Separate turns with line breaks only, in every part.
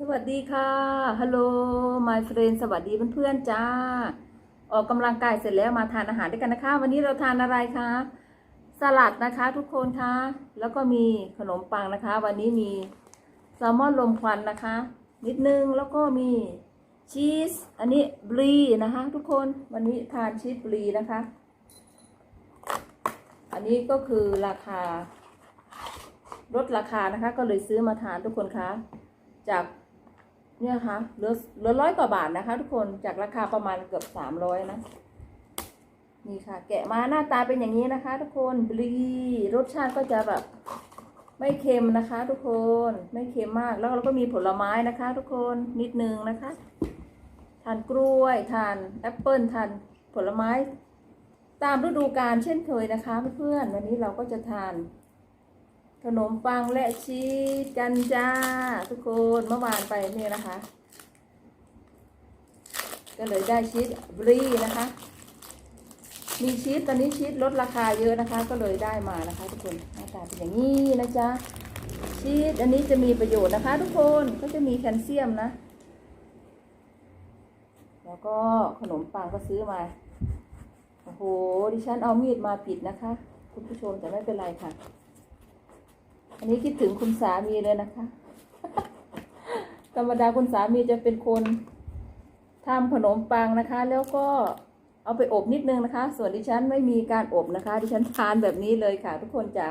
สวัสดีค่ะฮัลโหล my friend สวัสดีเพื่อนๆจ้า ออกกำลังกายเสร็จแล้วมาทานอาหารด้วยกันนะคะ วันนี้เราทานอะไรคะสลัดนะคะทุกคนคะ แล้วก็มีขนมปังนะคะ วันนี้มีแซลมอนลมควันนะคะ นิดนึงแล้วก็มีชีส อันนี้บรีนะคะ ทุกคนวันนี้ทานชีสบรีนะคะ อันนี้ก็คือราคาลดราคานะคะ ก็เลยซื้อมาทานทุกคนคะ จาก เนี่ยค่ะเหลือเหลือร้อยกว่าบาทนะคะ ทุกคนจากราคาประมาณเกือบสามร้อยนะ นี่ค่ะ แกะมาหน้าตาเป็นอย่างนี้นะคะ ทุกคนบลีรสชาติก็จะแบบ ไม่เค็มนะคะ ทุกคนไม่เค็มมากแล้วเราก็มีผลไม้นะคะ ทุกคนนิดนึงนะคะ ทานกล้วยทานแอปเปิลทานผลไม้ ตามฤดูกาลเช่นเคยนะคะเพื่อนๆวันนี้เราก็จะทาน ขนมปังและชีสกันจ้า ทุกคนเมื่อวานไปนี่นะคะ ก็เลยได้ชีสบรีนะคะ มีชีสตอนนี้ชีสลดราคาเยอะนะคะ ก็เลยได้มานะคะ ทุกคนหน้าตาเป็นอย่างนี้นะจ๊ะชีสอันนี้จะมีประโยชน์นะคะ ทุกคนก็จะมีแคลเซียมนะ แล้วก็ขนมปังก็ซื้อมาโอ้โหดิฉันเอามีดมาปิดนะคะ คุณผู้ชมแต่ไม่เป็นไรค่ะ นนี้คิดถึงคุณสามีเลยนะคะ ธรรมดาคุณสามีจะเป็นคนทำขนมปังนะคะ แล้วก็เอาไปอบนิดนึงนะคะ ส่วนดิฉันไม่มีการอบนะคะ ดิฉันทานแบบนี้เลยค่ะ ทุกคนจ๋า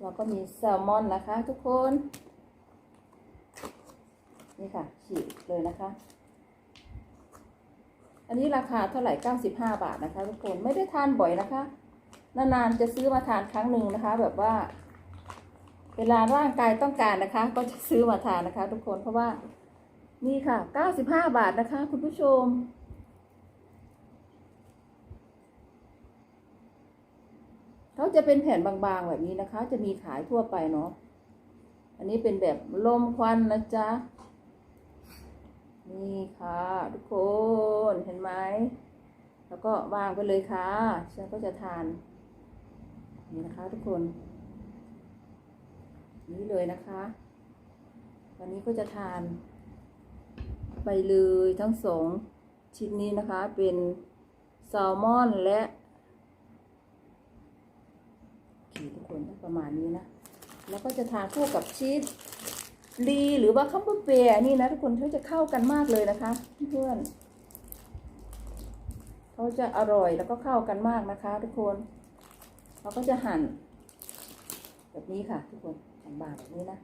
เราก็มีแซลมอนนะคะ ทุกคน นี่ค่ะฉีกเลยนะคะ อันนี้ราคาเท่าไหร่ 95 บาทนะคะทุกคนไม่ได้ทานบ่อยนะคะ นานๆจะซื้อมาทานครั้งหนึ่งนะคะ แบบว่า เวลาร่างกายต้องการนะคะ ก็จะซื้อมาทานนะคะ ทุกคนเพราะว่านี่ค่ะ 95 บาทนะคะ คุณผู้ชม เขาจะเป็นแผ่นบางๆแบบนี้นะคะ จะมีขายทั่วไปเนาะ อันนี้เป็นแบบลมควันนะจ๊ะ นี่ค่ะทุกคนเห็นไหม แล้วก็วางไปเลยค่ะ ฉันก็จะทาน นี่นะคะทุกคน นี่เลยนะคะ วันนี้ก็จะทาน ไปเลยทั้งสองชิ้นนี้นะคะ เป็นแซลมอนและทุกคนประมาณนี้นะ แล้วก็จะทานคู่กับชีส ดีหรือว่าคัมเบอร์เปียนี่นะทุกคนเขาจะเข้ากันมากเลยนะคะเพื่อนเขาจะอร่อยแล้วก็เข้ากันมากนะคะ ทุกคนเราก็จะหั่น แบบนี้ค่ะ ทุกคนบางแบบนี้นะ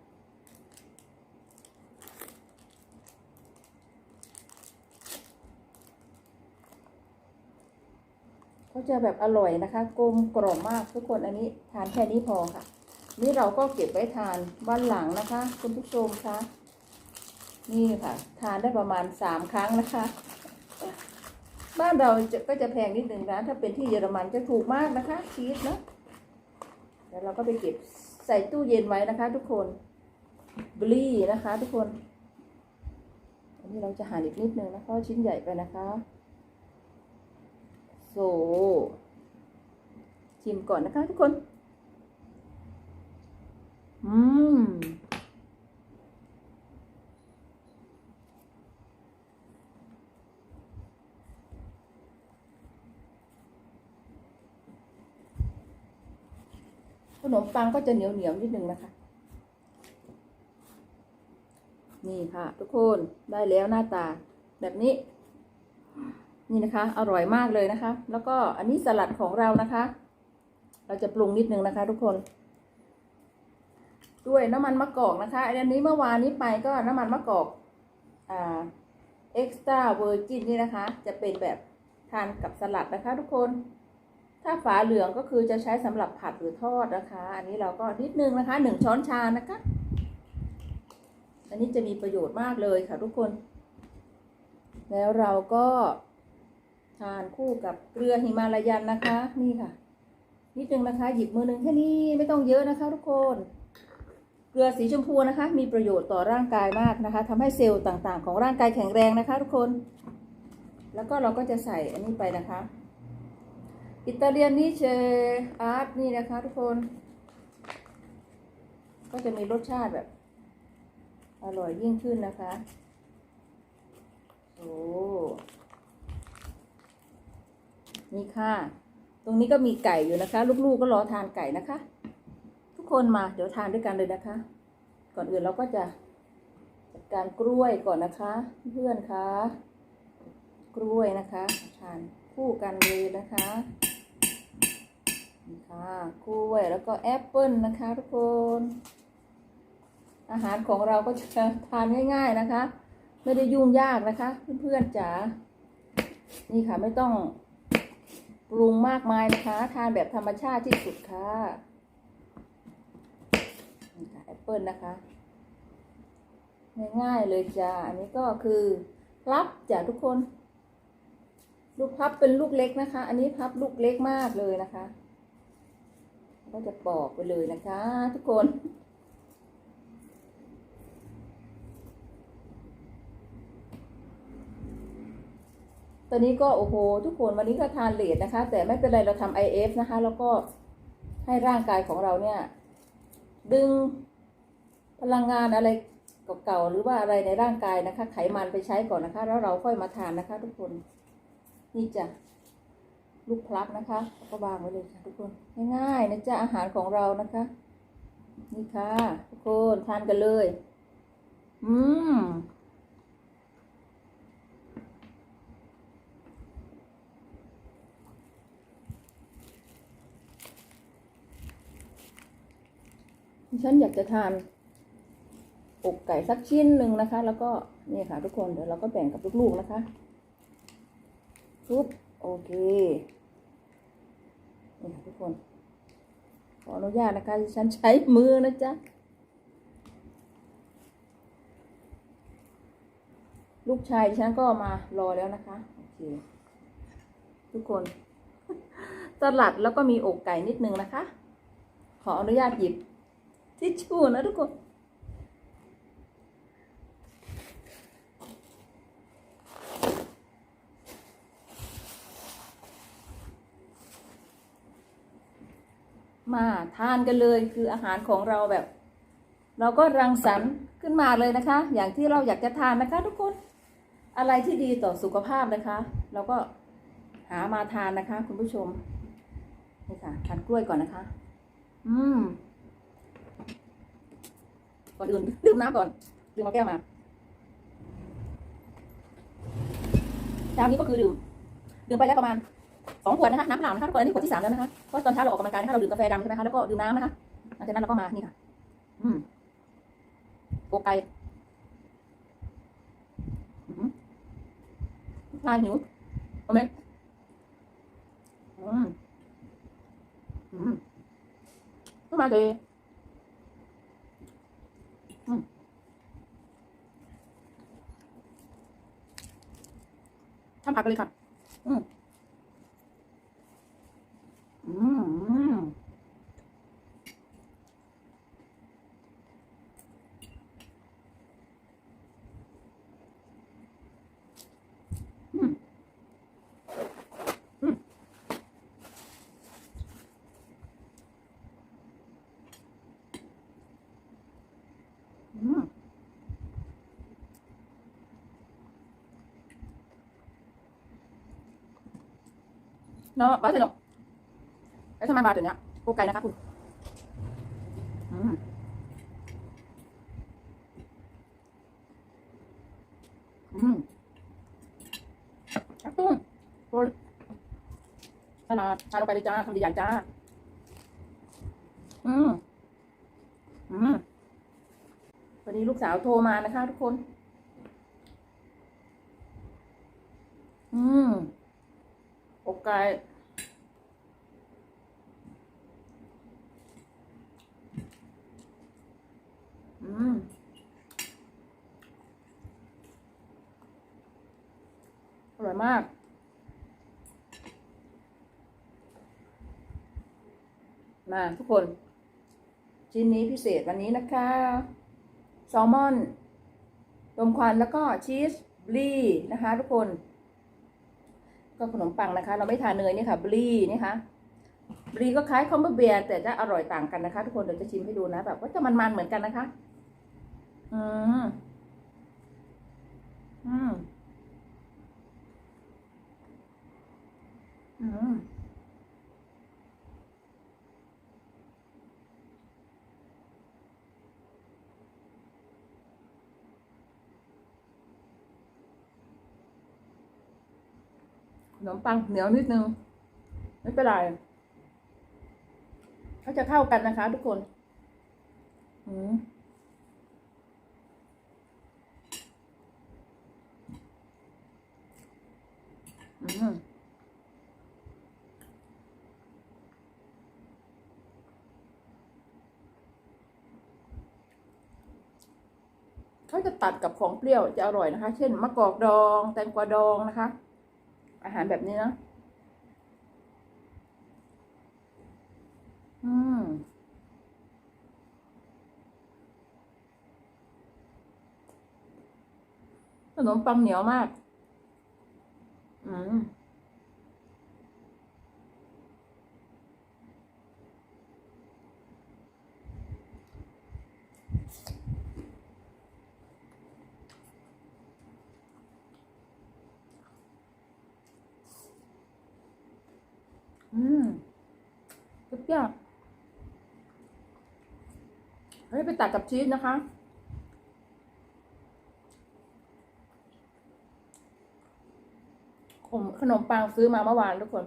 เขาจะแบบอร่อยนะคะ กลมกล่อมมากทุกคนอันนี้ทานแค่นี้พอค่ะ นี่เราก็เก็บไว้ทานวันหลังนะคะ คุณผู้ชมคะนี่ค่ะ ทานได้ประมาณสามครั้งนะคะ บ้านเราจะก็จะแพงนิดนึงนะ ถ้าเป็นที่เยอรมันจะถูกมากนะคะ ชีสเนาะเดี๋ยวเราก็ไปเก็บใส่ตู้เย็นไว้นะคะ ทุกคนบลีนะคะ ทุกคน อันนี้เราจะหั่นอีกนิดนึงนะเพราะชิ้นใหญ่ไปนะคะโซชิมก่อนนะคะทุกคน อืม ขนมปังก็จะเหนียวเหนียวๆนิดนึงนะคะ นี่ค่ะ ทุกคนได้แล้วหน้าตาแบบนี้ นี่นะคะ อร่อยมากเลยนะคะ แล้วก็อันนี้สลัดของเรานะคะ เราจะปรุงนิดนึงนะคะ ทุกคน ด้วยน้ำมันมะกอกนะคะ อันนี้เมื่อวานนี้ไปก็น้ำมันมะกอกอ่าเอ็กซ์ตร้าเวอร์จินนี่นะคะ จะเป็นแบบทานกับสลัดนะคะทุกคน ถ้าฝาเหลืองก็คือจะใช้สำหรับผัดหรือทอดนะคะ อันนี้เราก็นิดนึงนะคะหนึ่งช้อนชานะคะ อันนี้จะมีประโยชน์มากเลยค่ะทุกคน แล้วเราก็ทานคู่กับเกลือหิมาลายันนะคะ นี่ค่ะ นิดนึงนะคะ หยิบมือหนึ่งแค่นี้ไม่ต้องเยอะนะคะ ทุกคน ลือสีชมพูนะคะ มีประโยชน์ต่อร่างกายมากนะคะทำให้เซลล์ต่างๆ ของร่างกายแข็งแรงนะคะ ทุกคน แล้วก็เราก็จะใส่อันนี้ไปนะคะ อิตาเลียนนี่เชอาร์ตนี่นะคะ ทุกคน ก็จะมีรสชาติแบบ อร่อยยิ่งขึ้นนะคะโอ้นี่ค่ะ ตรงนี้ก็มีไก่อยู่นะคะ ลูกๆก็รอทานไก่นะคะ คนมาเดี๋ยวทานด้วยกันเลยนะคะ ก่อนอื่นเราก็จะจัดการกล้วยก่อนนะคะ เพื่อนคะกล้วยนะคะทานคู่กันเลยนะคะนี่ค่ะกล้วยแล้วก็แอปเปิลนะคะทุกคน อาหารของเราก็จะทานง่ายๆนะคะ ไม่ได้ยุ่งยากนะคะ เพื่อนๆจ๋านี่ค่ะไม่ต้องปรุงมากมายนะคะ ทานแบบธรรมชาติที่สุดค่ะ ค่ะแอปเปิลนะคะ ง่ายๆเลยจ้า อันนี้ก็คือพับจ้ะทุกคน ลูกพับเป็นลูกเล็กนะคะ อันนี้พับลูกเล็กมากเลยนะคะ ก็จะปอกไปเลยนะคะ ทุกคนตอนนี้ก็โอ้โหทุกคนวันนี้ก็ทานเลดนะคะ แต่ไม่เป็นไรเราทำ IF นะคะ แล้วก็ให้ร่างกายของเราเนี่ย ดึงพลังงานอะไรเก่าๆหรือว่าอะไรในร่างกายนะคะ ไขมันไปใช้ก่อนนะคะ แล้วเราค่อยมาทานนะคะ ทุกคนนี่จ้ะลูกพลับนะคะก็วางไว้เลยค่ะทุกคนง่ายๆนะจ๊ะอาหารของเรานะคะ นี่ค่ะ ทุกคนทานกันเลย อืม ฉันอยากจะทานอกไก่สักชิ้นหนึ่งนะคะ แล้วก็นี่ค่ะทุกคนเดี๋ยวเราก็แบ่งกับลูกๆนะคะปุ๊บโอเคนี่ค่ะทุกคน ขออนุญาตนะคะฉันใช้มือนะจ๊ะลูกชายฉันก็มารอแล้วนะคะโอเคทุกคนสลัดแล้วก็มีอกไก่นิดนึงนะคะ ขออนุญาตหยิบ ทิชชู่นะทุกคนมาทานกันเลยคืออาหารของเราแบบ เราก็รังสรรค์ขึ้นมาเลยนะคะ อย่างที่เราอยากจะทานนะคะทุกคน อะไรที่ดีต่อสุขภาพนะคะ เราก็หามาทานนะคะ คุณผู้ชมนี่ค่ะทานกล้วยก่อนนะคะ อืม ก่อนอื่นดื่มน้ำก่อนดื่มเอาแก้วมาเช้านี้ก็คือดื่มดื่มไปแล้วประมาณสองขวดนะคะน้ำเปล่านะคะทุกคนอันนี้ขวดที่สามแล้วนะคะเพราะตอนเช้าเราออกกำลังกายนะคะเราดื่มกาแฟดำใช่ไหมคะแล้วก็ดื่มน้ำนะคะหลังจากนั้นเราก็มานี่ค่ะ อืมโกไก่ลายหิวโอเคอืมอืมมาเลย ทำผักกันเลยค่ะ อืม อืม อืม อืม อืม อืม เนาะบ้าสนุกแล้วทำไมมาถึงเนี้ยโกไก่นะคะคุณอืมอืมตุ้มขนาดทานลงไปเลยจ้าคำใหย่จ้า อืมอืมวันนี้ลูกสาวโทรมานะคะทุกคน อืมโอกไก่ อร่อยมาก มาทุกคน ชิ้นนี้พิเศษวันนี้นะคะ แซลมอนลมควันแล้วก็ชีสบลีนะคะ ทุกคน ก็ขนมปังนะคะ เราไม่ทานเนยนี่ค่ะบลีนี่ค่ะบลีก็คล้ายคอมเบอร์เบียร์แต่จะอร่อยต่างกันนะคะ ทุกคนเดี๋ยวจะชิมให้ดูนะแบบว่าจะมันๆเหมือนกันนะคะ อืมอืมอืมขนมปังเหนียวนิดนึง ไม่เป็นไรเขาจะเข้ากันนะคะทุกคน อืม อืมเขาจะ ตัดกับของเปรี้ยวจะอร่อยนะคะ เช่นมะกอกดอง แตงกวาดองนะคะ อาหารแบบนี้นะอืมขนมปังเหนียวมาก อืม อืมเปรี้ยวเฮ้ยไปตัดกับชีสนะคะผมขนมปังซื้อมาเมื่อวานทุกคน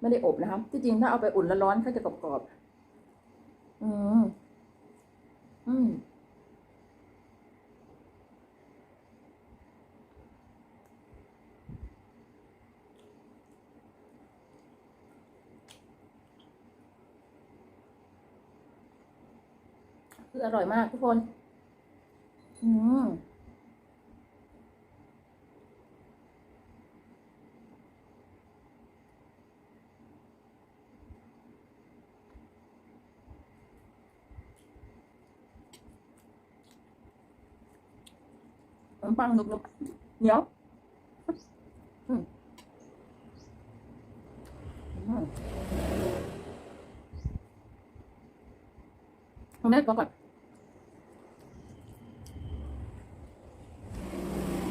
ไม่ได้อบนะคะที่จริงถ้าเอาไปอุ่นแล้วร้อนเขาจะกรอบๆอืม อืม คืออร่อยมากทุกคน อืมขนมปังหนุบๆเหนียวอืมอืมทำไมก่อนก่อน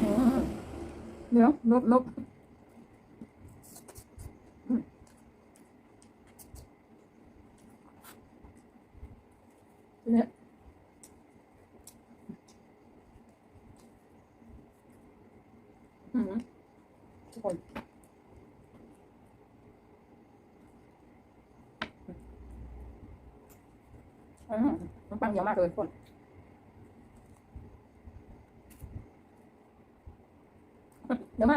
อืม เหนียวนุบนุบเนี้ยอืมทุกคนอืมมันปังเยอะมากเลยทุกคน เยวมา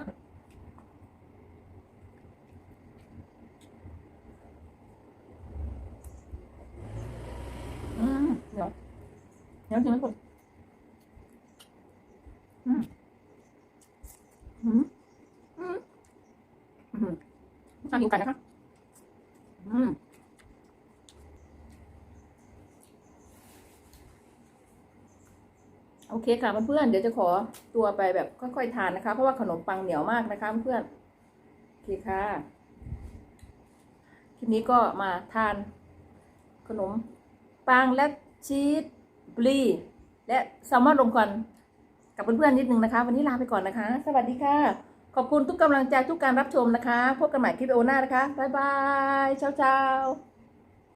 อืมเดี๋ยวเดี๋ยวจริงๆทุกคนอืมอืมอืมอืมน่ากินกันนะคะ อืม โอเคค่ะเพื่อนๆเดี๋ยวจะขอตัวไปแบบค่อยๆทานนะคะ เพราะว่าขนมปังเหนียวมากนะคะเพื่อนโอเคค่ะคลิปนี้ก็มาทานขนมปังและชีสบลีและแซลมอนลงก่อนกับเพื่อนๆนิดนึงนะคะ วันนี้ลาไปก่อนนะคะ สวัสดีค่ะ ขอบคุณทุกกำลังใจทุกการรับชมนะคะ พบกันใหม่คลิปโอหน้านะคะ บ๊ายบายเช้าๆ